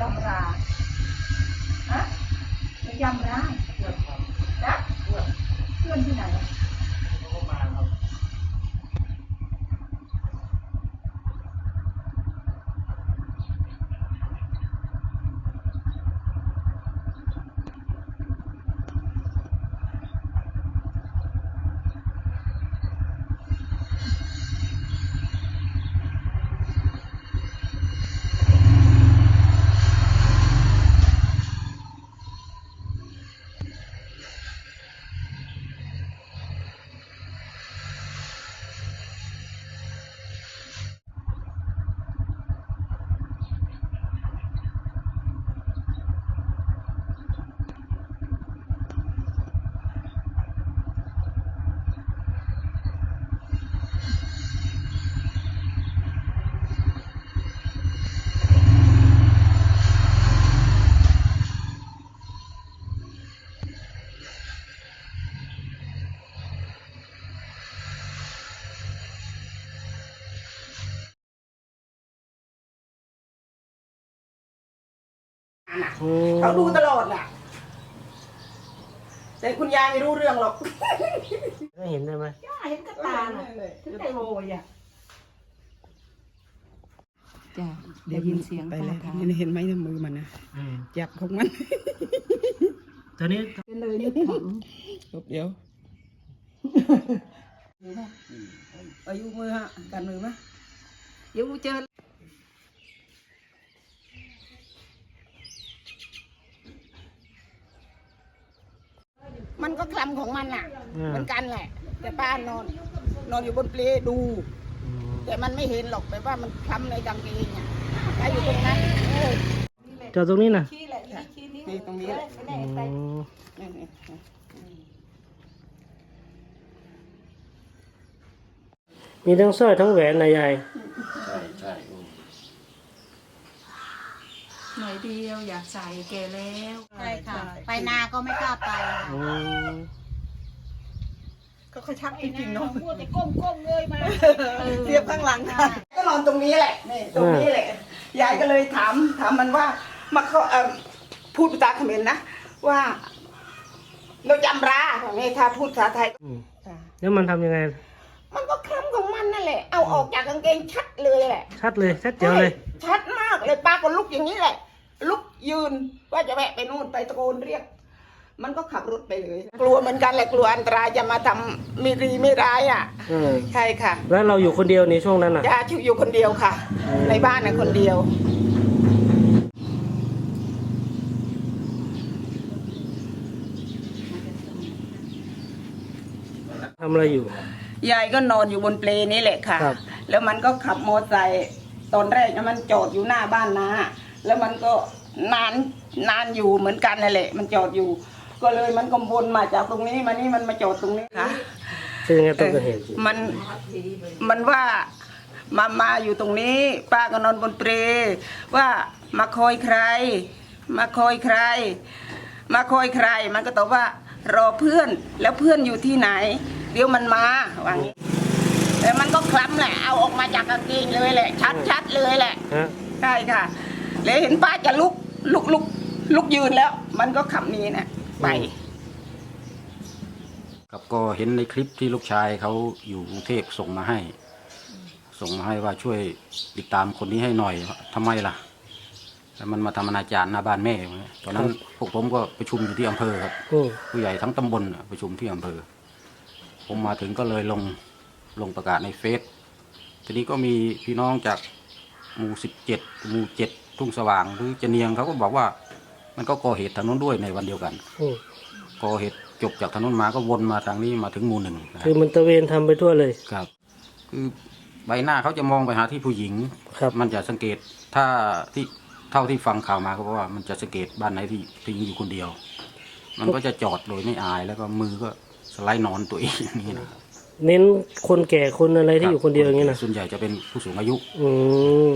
ยำราฮะไปยำราเพื่อนครับนะเพื่อนเพื่อนที่ไหน เขาดูตลอดน่ะ แต่คุณยายไม่รู้เรื่องหรอกได้เห็นได้ไหมย่าเห็นกับตาน่ะถึงได้โวยอะจ้ะได้ยินเสียงไปป้าแล้วถามนี่เห็นไหมในมือมันนะอืมจับของมัน ตัวนี้ก็เลยนึกถึงเดี๋ยวอายุมือฮะกันมือไหม เดี๋ยวเจอ มันก็คลำของมันอะอ่าเหมือนกันแหละ แต่ป้านอน นอนอยู่บนเปลดูอืมแต่มันไม่เห็นหรอกแบบว่ามันคล้ำในกางเกงอะถ้าอยู่ตรงนั้นเออจอดตรงนี้นะชี้แหละชี้นิ้วนี่ตรงนี้แหละอืมนี่นี่มีทั้งสร้อยทั้งแหวนนะยายใช่ใช่ หน่อย เดียวอยากใส่แก่แล้วใช่ค่ะ ไปนาก็ไม่กล้าไปค่ะอืมก็เขาชักจริงๆเนาะพูดแต่ก้มก้มๆเลยมาเออเสียบข้างหลังค่ะก็นอนตรงนี้แหละนี่ตรงนี้แหละยายก็เลยถามถามมันว่ามาเขาเอ่อพูดภาษาเขมรนะว่าเราจำราแบบนี้ถ้าพูดภาษาไทยอืมแล้วมันทำยังไง มันก็คล้ำของมันนั่นแหละเอาออกจากกางเกงชัดเลยแหละ ชัดเลย ชัดเจ๋วเลยใช่ชัดมากเลยป้าก็ลุกอย่างนี้แหละ ลุกยืนว่าจะแวะไปนู่นไปตะโกนเรียก มันก็ขับรถไปเลย กลัวเหมือนกันแหละกลัวอันตรายจะมาทำไม่ดีไม่ร้ายอะ เออใช่ค่ะแล้วเราอยู่คนเดียวในช่วงนั้นน่ะยาชิวอยู่คนเดียวค่ะ ในบ้านน่ะคนเดียว ทำอะไรอยู่ ยายก็นอนอยู่บนเปลนี่แหละค่ะ ครับ แล้วมันก็ขับมอเตอร์ไซค์ตอนแรกนะมันจอดอยู่หน้าบ้านนา แล้วมันก็นานนานอยู่เหมือนกันนั่นแหละ มันจอดอยู่ ก็เลยมันก็วนมาจากตรงนี้มานี่มันมาจอดตรงนี้ค่ะเป็นยังไงต้นเกิดเหตุมันมันว่ามามาอยู่ตรงนี้ ป้าก็นอนบนเปลว่ามาคอยใคร มาคอยใคร มาคอยใคร มันก็ตอบว่ารอเพื่อนแล้วเพื่อนอยู่ที่ไหน เดี๋ยวมันมาว่างี้แล้วมันก็คล้ำแหละเอาออกมาจากกางเกงเลยแหละ ชัดชัดเลยแหละฮะใช่ค่ะ เลยเห็นป้าจะลุกลุกลุกลุกยืนแล้ว มันก็ขับหนี้นะไป ครับก็เห็นในคลิปที่ลูกชายเขาอยู่กรุงเทพส่งมาให้ ส่งมาให้ว่าช่วยติดตามคนนี้ให้หน่อยทำไมล่ะแล้วมันมาทำอนาจารหน้าบ้านแม่ตอนนั้นพวกผมก็ประชุมอยู่ที่อำเภอครับอืมผู้ใหญ่ทั้งตำบลน่ะประชุมที่อำเภอ ผมมาถึงก็เลยลงลงประกาศในเฟซทีนี้ก็มีพี่น้องจากหมู่สิบเจ็ดหมู่เจ็ด ทุ่งสว่างหรือเจเนียงเขาก็บอกว่า มันก็ก่อเหตุทางนู้นด้วยในวันเดียวกันอืมก่อเหตุจบจากถนนมาก็วนมาทางนี้มาถึงหมู่หนึ่งนะคือมันตระเวนทำไปทั่วเลย ครับ คือใบหน้าเขาจะมองไปหาที่ผู้หญิง ครับ มันจะสังเกตถ้าที่เท่าที่ฟังข่าวมาก็บอกว่ามันจะสังเกตบ้านไหนที่ทิ้งอยู่คนเดียว มันก็จะจอดโดยไม่อายแล้วก็มือก็สไลด์นอนตัวเองอย่างนี้นะเน้นคนแก่คนอะไรที่อยู่คนเดียวอย่างนี้นะส่วนใหญ่จะเป็นผู้สูงอายุ อืม